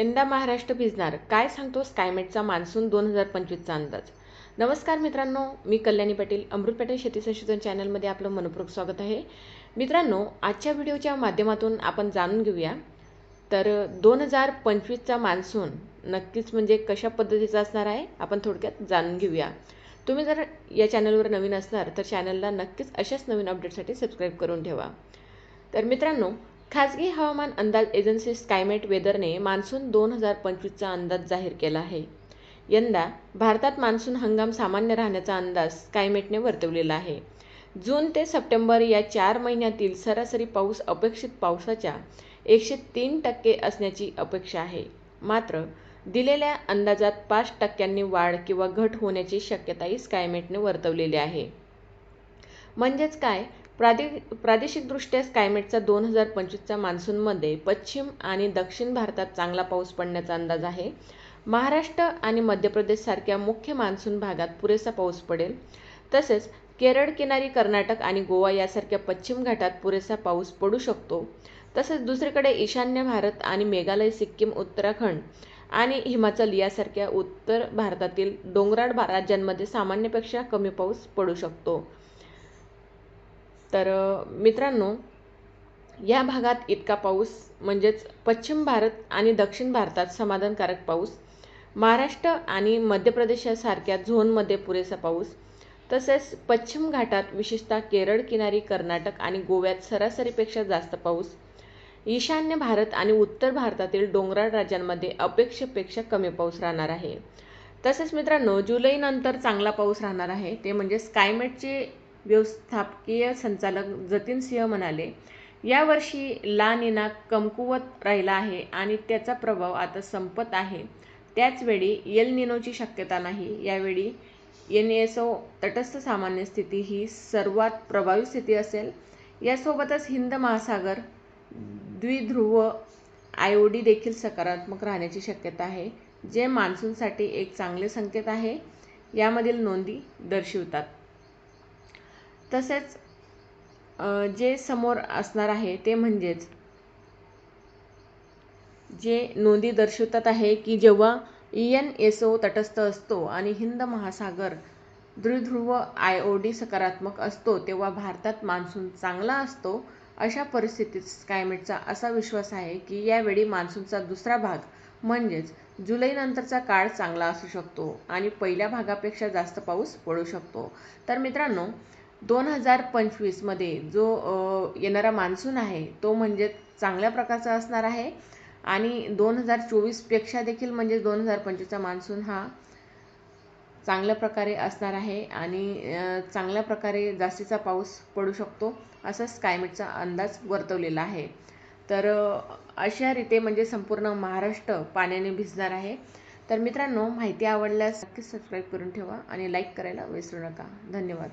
यंदा महाराष्ट्र भिजणार. काय सांगतो स्कायमेटचा मान्सून दोन हजार पंचवीसचा अंदाज? नमस्कार मित्रांनो मी कल्याणी पाटील अमृत पाटील शेती संशोधन चॅनलमध्ये आपलं मनपूर्वक स्वागत आहे. मित्रांनो आजच्या व्हिडिओच्या माध्यमातून आपण जाणून घेऊया. तर दोन हजार पंचवीसचा मान्सून नक्कीच म्हणजे कशा पद्धतीचा असणार आहे आपण थोडक्यात जाणून घेऊया. तुम्ही जर या चॅनलवर नवीन असणार तर चॅनलला नक्कीच अशाच नवीन अपडेटसाठी सबस्क्राईब करून ठेवा. तर मित्रांनो खाजगी हवामान अंदाज एजन्सी स्कायमेट वेदरने मान्सून दोन हजार पंचवीसचा अंदाज जाहीर केला आहे. यंदा भारतात मान्सून हंगाम सामान्य राहण्याचा अंदाज स्कायमेटने वर्तवलेला आहे. जून ते सप्टेंबर या चार महिन्यातील सरासरी पाऊस अपेक्षित पावसाच्या एकशे तीन टक्के असण्याची अपेक्षा आहे. मात्र दिलेल्या अंदाजात पाच टक्क्यांनी वाढ किंवा घट होण्याची शक्यताही स्कायमेटने वर्तवलेली आहे. म्हणजेच काय? प्रादे प्रादेशिकदृष्ट्या स्कायमेटचा दोन हजार पंचवीसच्या मान्सूनमध्ये पश्चिम आणि दक्षिण भारतात चांगला पाऊस पडण्याचा अंदाज आहे. महाराष्ट्र आणि मध्य प्रदेशसारख्या मुख्य मान्सून भागात पुरेसा पाऊस पडेल. तसेच केरळ किनारी कर्नाटक आणि गोवा यासारख्या पश्चिम घाटात पुरेसा पाऊस पडू शकतो. तसेच दुसरीकडे ईशान्य भारत आणि मेघालय सिक्कीम उत्तराखंड आणि हिमाचल यासारख्या उत्तर भारतातील डोंगराळ राज्यांमध्ये सामान्यपेक्षा कमी पाऊस पडू शकतो. तर मित्रांनो या भागात इतका पाऊस म्हणजेच पश्चिम भारत आणि दक्षिण भारतात समाधानकारक पाऊस महाराष्ट्र आणि मध्य प्रदेशासारख्या झोनमध्ये पुरेसा पाऊस तसेच पश्चिम घाटात विशेषतः केरळ किनारी कर्नाटक आणि गोव्यात सरासरीपेक्षा जास्त पाऊस ईशान्य भारत आणि उत्तर भारतातील डोंगराळ राज्यांमध्ये अपेक्षेपेक्षा कमी पाऊस राहणार आहे. तसेच मित्रांनो जुलैनंतर चांगला पाऊस राहणार आहे ते म्हणजे स्कायमेटचे व्यवस्थापकीय संचालक जतीन सिंह म्हणाले यावर्षी ला निना कमकुवत राहिला आहे आणि त्याचा प्रभाव आता संपत आहे. त्याचवेळी एल निनोची शक्यता नाही. यावेळी एन एस ओ तटस्थ सामान्य स्थिती ही सर्वात प्रभावी स्थिती असेल. यासोबतच हिंद महासागर द्विध्रुव आय ओ डी देखील सकारात्मक राहण्याची शक्यता आहे जे मान्सूनसाठी एक चांगले संकेत आहे. यामधील नोंदी दर्शवतात. तसेच जे समोर असणार आहे ते म्हणजेच जे नोंदी दर्शवतात आहे की जेव्हा ई एन एस ओ तटस्थ असतो आणि हिंद महासागर द्विध्रुव आय ओ डी सकारात्मक असतो तेव्हा भारतात मान्सून चांगला असतो अशा परिस्थितीत स्कायमेटचा असा विश्वास आहे की यावेळी मान्सूनचा दुसरा भाग म्हणजेच जुलैनंतरचा काळ चांगला असू शकतो आणि पहिल्या भागापेक्षा जास्त पाऊस पडू शकतो. तर मित्रांनो दोन हजार पंचवीसमध्ये जो येणारा मान्सून आहे तो म्हणजे चांगल्या प्रकारचा असणार आहे. आणि दोन हजार चोवीसपेक्षा देखील म्हणजे दोन हजार पंचवीसचा मान्सून हा चांगल्या प्रकारे असणार आहे. आणि चांगल्या प्रकारे जास्तीचा पाऊस पडू शकतो असा स्कायमेटचा अंदाज वर्तवलेला आहे. तर अशा रीते म्हणजे संपूर्ण महाराष्ट्र पाण्याने भिजणार आहे. तर मित्रांनो माहिती आवडल्यास नक्कीच सबस्क्राईब करून ठेवा आणि लाईक करायला विसरू नका. धन्यवाद.